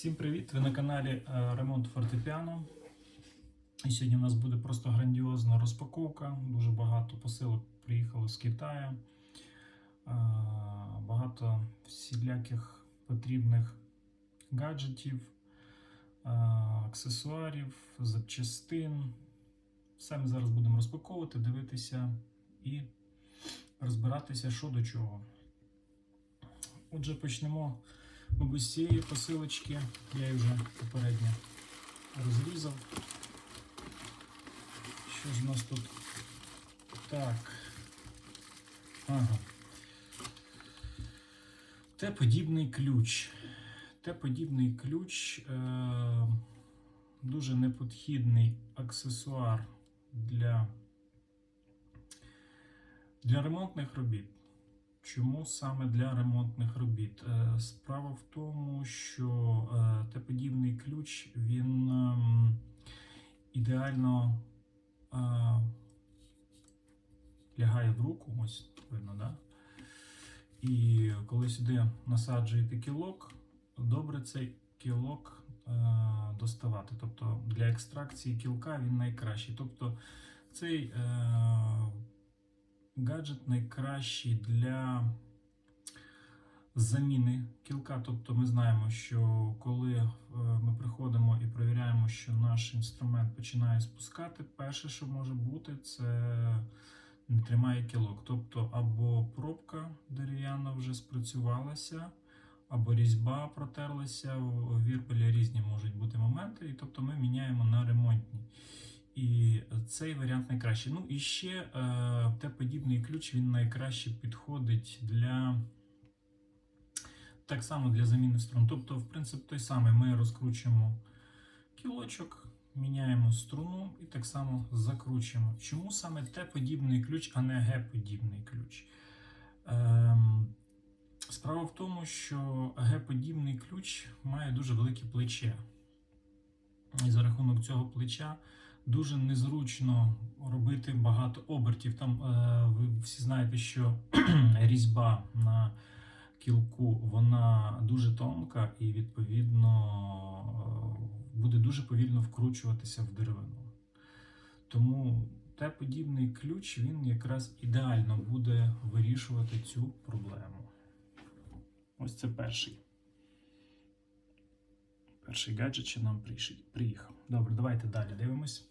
Всім привіт! Ви на каналі е, Ремонт Фортепіано. І сьогодні у нас буде просто грандіозна розпаковка. Дуже багато посилок приїхало з Китаю. Е, Багато всіляких потрібних гаджетів, е, аксесуарів, запчастин. Все ми зараз будемо розпаковувати, дивитися і розбиратися, що до чого. Отже, почнемо. Мабуть, з цієї посилочки я її вже попередньо розрізав. Що ж у нас тут? Так. Ага. Т-подібний ключ. Т-подібний ключ е- дуже неподхідний аксесуар для, для ремонтних робіт. Чому саме для ремонтних робіт? Е, Справа в тому, що е, Т-подібний ключ він ем, ідеально е, лягає в руку, ось видно, да? І коли сюди насаджуєте кілок, добре цей кілок доставати. Тобто для екстракції кілка він найкращий. Тобто цей гаджет найкращий для заміни кілка. Тобто ми знаємо, що коли е, ми приходимо і перевіряємо, що наш інструмент починає спускати, перше, що може бути, це не тримає кілок. Тобто або пробка дерев'яна вже спрацювалася, або різьба протерлася, в вірпелі різні можуть бути моменти, і тобто ми міняємо цей варіант найкращий. Ну і ще е, Т-подібний ключ він найкраще підходить для так само для заміни струн. Тобто, в принципі, той самий ми розкручуємо кілочок, міняємо струну і так само закручуємо. Чому саме Т-подібний ключ, а не Г-подібний ключ? Ем, Справа в тому, що Г-подібний ключ має дуже велике плече. І за рахунок цього плеча дуже незручно робити багато обертів. Там е, ви всі знаєте, що різьба на кілку вона дуже тонка і, відповідно, е, буде дуже повільно вкручуватися в деревину. Тому Т-подібний ключ він якраз ідеально буде вирішувати цю проблему. Ось це перший. Перший гаджет, що нам приїхав. Добре, давайте далі дивимось.